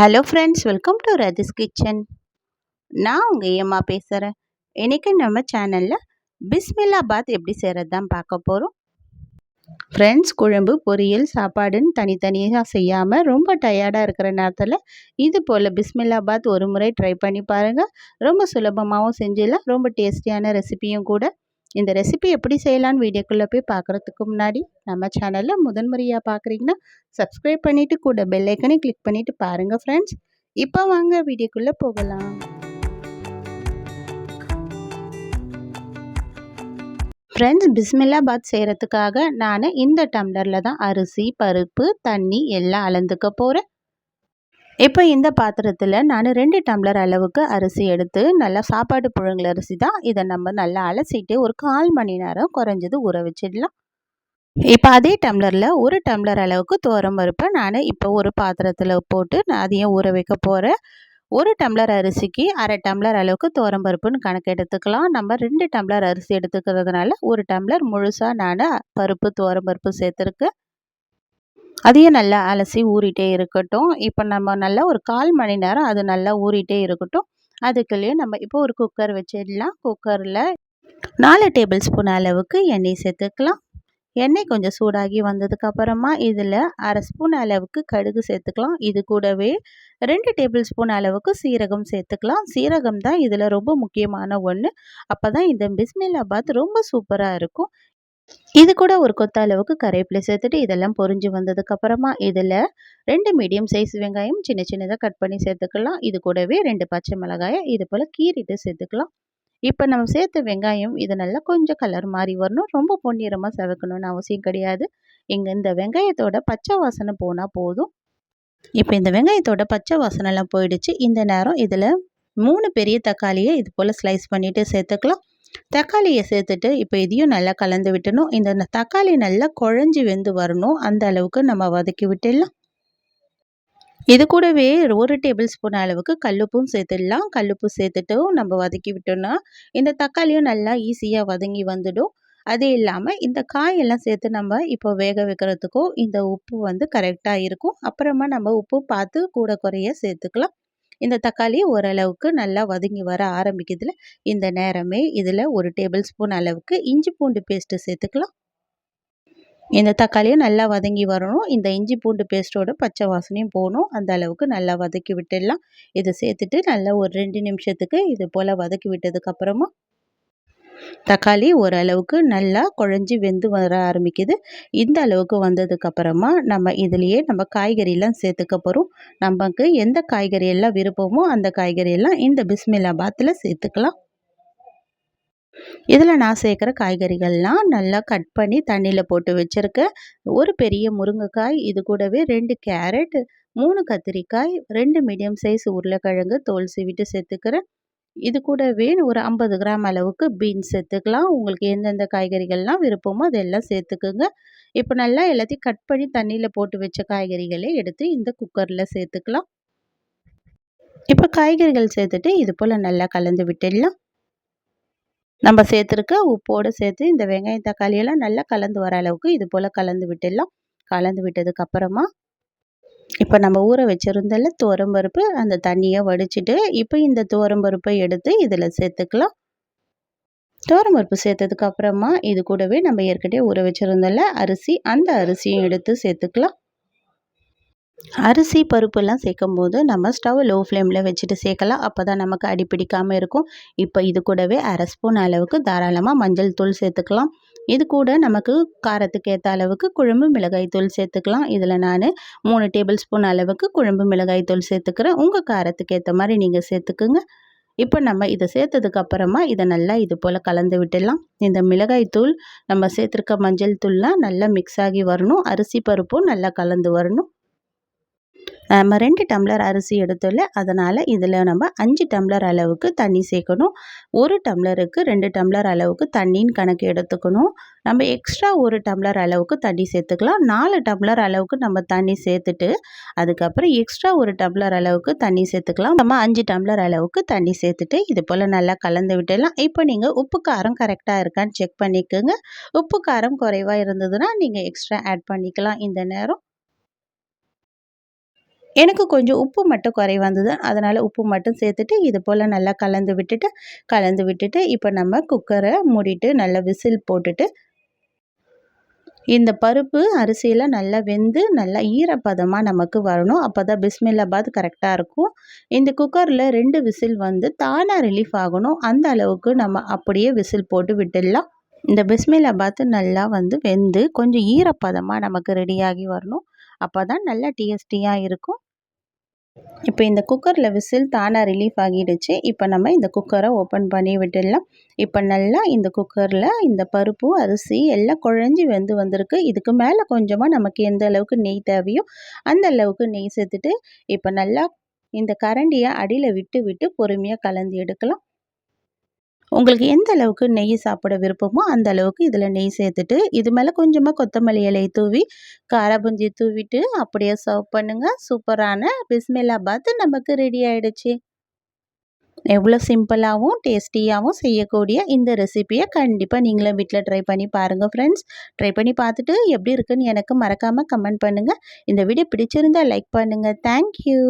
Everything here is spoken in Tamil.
Hello friends welcome to Rathi's kitchen நான் உங்கள் ஏம்மா பேசுகிறேன் இன்றைக்கி நம்ம சேனலில் பிஸ்மில்லா பாத் எப்படி செய்கிறது தான் பார்க்க போகிறோம் ஃப்ரெண்ட்ஸ் குழம்பு பொரியல் சாப்பாடுன்னு தனித்தனியாக செய்யாமல் ரொம்ப டயர்டாக இருக்கிற நேரத்தில் இது போல் பிஸ்மில்லா பாத் ஒரு முறை ட்ரை பண்ணி பாருங்கள் ரொம்ப சுலபமாகவும் செஞ்சிடலாம். ரொம்ப டேஸ்டியான ரெசிபியும் கூட இந்த ரெசிபி எப்படி செய்யலான்னு வீடியோக்குள்ளே போய் பார்க்குறதுக்கு முன்னாடி நம்ம சேனலில் முதன்முறையாக பார்க்குறீங்கன்னா சப்ஸ்கிரைப் பண்ணிவிட்டு கூட பெல்லைக்கனே கிளிக் பண்ணிவிட்டு பாருங்கள் ஃப்ரெண்ட்ஸ் இப்போ வாங்க வீடியோக்குள்ளே போகலாம். ஃப்ரெண்ட்ஸ் பிஸ்மில்லா பாத் செய்கிறதுக்காக நான் இந்த டம்ளரில் தான் அரிசி பருப்பு தண்ணி எல்லாம் அளந்துக்க போகிறேன் இப்போ இந்த பாத்திரத்தில் நான் ரெண்டு டம்ளர் அளவுக்கு அரிசி எடுத்து நல்லா சாப்பாடு புழுங்கல் அரிசி தான். இதை நம்ம நல்லா அலசிட்டு ஒரு கால் மணி நேரம் குறைஞ்சது ஊற வச்சிடலாம். இப்போ அதே டம்ளரில் ஒரு டம்ளர் அளவுக்கு தோரம் பருப்பை நான் இப்போ ஒரு பாத்திரத்தில் போட்டு நான் அதையும் ஊற வைக்க போகிறேன் ஒரு டம்ளர் அரிசிக்கு அரை டம்ளர் அளவுக்கு தோரம் பருப்புன்னு கணக்கு எடுத்துக்கலாம். நம்ம ரெண்டு டம்ளர் அரிசி எடுத்துக்கிறதுனால ஒரு டம்ளர் முழுசாக நான் பருப்பு தோரம் பருப்பு சேர்த்துருக்கேன் அதையும் நல்லா அலசி ஊறிட்டே இருக்கட்டும். இப்போ நம்ம நல்லா ஒரு கால் மணி நேரம் அது நல்லா ஊறிட்டே இருக்கட்டும். அதுக்குள்ளேயே நம்ம இப்போ ஒரு குக்கர் வச்சிடலாம். குக்கரில் நாலு டேபிள் ஸ்பூன் அளவுக்கு எண்ணெய் சேர்த்துக்கலாம். எண்ணெய் கொஞ்சம் சூடாகி வந்ததுக்கப்புறமா இதில் அரை ஸ்பூன் அளவுக்கு கடுகு சேர்த்துக்கலாம். இது கூடவே ரெண்டு டேபிள் ஸ்பூன் அளவுக்கு சீரகம் சேர்த்துக்கலாம். சீரகம் தான் இதில் ரொம்ப முக்கியமான ஒன்று அப்போ தான் இந்த பிஸ்மில்லாபாத் ரொம்ப சூப்பராக இருக்கும். இது கூட ஒரு கொத்த அளவுக்கு கருவேப்பிலை சேர்த்துட்டு இதெல்லாம் பொரிஞ்சு வந்ததுக்கப்புறமா இதில் ரெண்டு மீடியம் சைஸ் வெங்காயம் சின்ன சின்னதாக கட் பண்ணி சேர்த்துக்கலாம். இது கூடவே ரெண்டு பச்சை மிளகாயை இது போல் கீறிட்டு சேர்த்துக்கலாம். இப்போ நம்ம சேர்த்த வெங்காயம் இது நல்லா கொஞ்சம் கலர் மாறி வரணும். ரொம்ப பொன்னிறமாக செவக்கணும்னு அவசியம் கிடையாது. இங்கே இந்த வெங்காயத்தோட பச்சை வாசனை போனால் போதும். இப்போ இந்த வெங்காயத்தோட பச்சை வாசனைலாம் போயிடுச்சு. இந்த நேரம் இதில் மூணு பெரிய தக்காளியை இது போல் ஸ்லைஸ் பண்ணிவிட்டு சேர்த்துக்கலாம். தக்காளியை சேர்த்துட்டு இப்போ இதையும் நல்லா கலந்து விட்டணும். இந்த தக்காளி நல்லா குழஞ்சி வெந்து வரணும். அந்த அளவுக்கு நம்ம வதக்கி விட்டுடலாம். இது கூடவே ஒரு டேபிள் ஸ்பூன் அளவுக்கு கல்லுப்பும் சேர்த்துடலாம். கல்லுப்பு சேர்த்துட்டும் நம்ம வதக்கி விட்டோம்னா இந்த தக்காளியும் நல்லா ஈஸியாக வதங்கி வந்துடும். அது இல்லாமல் இந்த காயெல்லாம் சேர்த்து நம்ம இப்போ வேக வைக்கிறதுக்கும் இந்த உப்பு வந்து கரெக்டாக இருக்கும். அப்புறமா நம்ம உப்பு பார்த்து கூட குறைய சேர்த்துக்கலாம். இந்த தக்காளி ஓரளவுக்கு நல்லா வதங்கி வர ஆரம்பிக்கிறதுல இந்த நேரமே இதில் ஒரு டேபிள் ஸ்பூன் அளவுக்கு இஞ்சி பூண்டு பேஸ்ட்டு சேர்த்துக்கலாம். இந்த தக்காளியும் நல்லா வதங்கி வரணும். இந்த இஞ்சி பூண்டு பேஸ்ட்டோட பச்சை வாசனையும் போகணும். அந்த அளவுக்கு நல்லா வதக்கி விட்டுடலாம். இதை சேர்த்துட்டு நல்லா ஒரு ரெண்டு நிமிஷத்துக்கு இது போல் வதக்கி விட்டதுக்கப்புறமா தக்காளி ஓரளவுக்கு நல்லா குழஞ்சி வெந்து வர ஆரம்பிக்குது. இந்த அளவுக்கு வந்ததுக்கப்புறமா நம்ம இதுலேயே நம்ம காய்கறியெல்லாம் சேர்த்துக்க போகிறோம் நமக்கு எந்த காய்கறி எல்லாம் விருப்பமோ அந்த காய்கறியெல்லாம் இந்த பிஸ்மில்லாபாத்தில் சேர்த்துக்கலாம். இதில் நான் சேர்க்குற காய்கறிகள்லாம் நல்லா கட் பண்ணி தண்ணியில் போட்டு வச்சுருக்கேன். ஒரு பெரிய முருங்கைக்காய் இது கூடவே ரெண்டு கேரட் மூணு கத்திரிக்காய் ரெண்டு மீடியம் சைஸ் உருளைக்கிழங்கு தோல் சீவிட்டு சேர்த்துக்கிறேன். இது கூடவே ஒரு ஐம்பது கிராம் அளவுக்கு பீன்ஸ் சேர்த்துக்கலாம். உங்களுக்கு எந்தெந்த காய்கறிகள்லாம் விருப்பமோ அதெல்லாம் சேர்த்துக்குங்க. இப்போ நல்லா எல்லாத்தையும் கட் பண்ணி தண்ணியில் போட்டு வச்ச காய்கறிகளை எடுத்து இந்த குக்கரில் சேர்த்துக்கலாம். இப்போ காய்கறிகள் சேர்த்துட்டு இது போல் நல்லா கலந்து விட்டுடலாம். நம்ம சேர்த்துருக்க உப்போடு சேர்த்து இந்த வெங்காயம் தக்காளியெல்லாம் நல்லா கலந்து வர அளவுக்கு இது போல் கலந்து விட்டுடலாம். கலந்து விட்டதுக்கப்புறமா இப்போ நம்ம ஊற வச்சுருந்தல துவரம்பருப்பு அந்த தண்ணியை வடிச்சிட்டு இப்போ இந்த துவரம்பருப்பை எடுத்து இதில் சேர்த்துக்கலாம். துவரம்பருப்பு சேர்த்ததுக்கு அப்புறமா இது கூடவே நம்ம ஏற்கனவே ஊற வச்சுருந்தல அரிசி அந்த அரிசியும் எடுத்து சேர்த்துக்கலாம். அரிசி பருப்புலாம் சேர்க்கும் போது நம்ம ஸ்டவ் லோ ஃப்ளேமில் வச்சுட்டு சேர்க்கலாம். அப்போ தான் நமக்கு அடிப்பிடிக்காமல் இருக்கும். இப்போ இது கூடவே அரை ஸ்பூன் அளவுக்கு தாராளமாக மஞ்சள் தூள் சேர்த்துக்கலாம். இது கூட நமக்கு காரத்துக்கு ஏற்ற அளவுக்கு குழம்பு மிளகாய் தூள் சேர்த்துக்கலாம். இதில் நான் மூணு டேபிள் ஸ்பூன் அளவுக்கு குழம்பு மிளகாய் தூள் சேர்த்துக்கிறேன். உங்கள் காரத்துக்கு ஏற்ற மாதிரி நீங்கள் சேர்த்துக்குங்க. இப்போ நம்ம இதை சேர்த்ததுக்கப்புறமா இதை நல்லா இது போல் கலந்து விட்டுடலாம். இந்த மிளகாய் தூள் நம்ம சேர்த்துருக்க மஞ்சள் தூள்லாம் நல்லா மிக்ஸ் ஆகி வரணும். அரிசி பருப்பும் நல்லா கலந்து வரணும். நம்ம ரெண்டு டம்ளர் அரிசி எடுத்துல அதனால் இதில் நம்ம அஞ்சு டம்ளர் அளவுக்கு தண்ணி சேர்க்கணும். ஒரு டம்ளருக்கு ரெண்டு டம்ளர் அளவுக்கு தண்ணின்னு கணக்கு எடுத்துக்கணும். நம்ம எக்ஸ்ட்ரா ஒரு டம்ளர் அளவுக்கு தண்ணி சேர்த்துக்கலாம். நாலு டம்ளர் அளவுக்கு நம்ம தண்ணி சேர்த்துட்டு அதுக்கப்புறம் எக்ஸ்ட்ரா ஒரு டம்ளர் அளவுக்கு தண்ணி சேர்த்துக்கலாம். நம்ம அஞ்சு டம்ளர் அளவுக்கு தண்ணி சேர்த்துட்டு இது போல் நல்லா கலந்து விட்டுடலாம். இப்போ நீங்கள் உப்பு காரம் கரெக்டாக இருக்கான்னு செக் பண்ணிக்கோங்க. உப்பு காரம் குறைவாக இருந்ததுன்னா நீங்கள் எக்ஸ்ட்ரா ஆட் பண்ணிக்கலாம். இந்த நேரம் எனக்கு கொஞ்சம் உப்பு மட்டும் குறை வந்தது அதனால் உப்பு மட்டும் சேர்த்துட்டு இது போல் நல்லா கலந்து விட்டுட்டு கலந்து விட்டுட்டு இப்போ நம்ம குக்கரை மூடிட்டு நல்லா விசில் போட்டுட்டு இந்த பருப்பு அரிசியில் நல்லா வெந்து நல்லா ஈரப்பதமாக நமக்கு வரணும். அப்போ தான் பிஸ்மில்லாபாத் கரெக்டாக இருக்கும். இந்த குக்கரில் ரெண்டு விசில் வந்து தானாக ரிலீஃப் ஆகணும். அந்த அளவுக்கு நம்ம அப்படியே விசில் போட்டு விட்டுடலாம். இந்த பிஸ்மில்லாபாத் நல்லா வந்து வெந்து கொஞ்சம் ஈரப்பதமாக நமக்கு ரெடியாகி வரணும். அப்போ தான் நல்லா டேஸ்டியாக இருக்கும். இப்போ இந்த குக்கரில் விசில் தானாக ரிலீஃப் ஆகிடுச்சு. இப்போ நம்ம இந்த குக்கரை ஓப்பன் பண்ணி விட்டுடலாம். இப்போ நல்லா இந்த குக்கரில் இந்த பருப்பு அரிசி எல்லாம் குழஞ்சி வெந்து வந்திருக்கு. இதுக்கு மேலே கொஞ்சமாக நமக்கு எந்த அளவுக்கு நெய் தேவையோ அந்த அளவுக்கு நெய் சேர்த்துட்டு இப்போ நல்லா இந்த கரண்டியை அடியில் விட்டு விட்டு பொறுமையாக கலந்து எடுக்கலாம். உங்களுக்கு எந்த அளவுக்கு நெய் சாப்பிட விருப்பமோ அந்த அளவுக்கு இதில் நெய் சேர்த்துட்டு இது மேலே கொஞ்சமாக கொத்தமல்லி இலை தூவி காரபுஞ்சி தூவிட்டு அப்படியே சர்வ் பண்ணுங்கள் சூப்பரான பிஸ்மில்லாபாத் நமக்கு ரெடி ஆகிடுச்சு எவ்வளோ சிம்பிளாகவும் டேஸ்டியாகவும் செய்யக்கூடிய இந்த ரெசிப்பியை கண்டிப்பாக நீங்களும் வீட்டில் ட்ரை பண்ணி பாருங்கள் ஃப்ரெண்ட்ஸ் ட்ரை பண்ணி பார்த்துட்டு எப்படி இருக்குன்னு எனக்கு மறக்காமல் கமெண்ட் பண்ணுங்கள் இந்த வீடியோ பிடிச்சிருந்தால் லைக் பண்ணுங்கள் தேங்க்யூ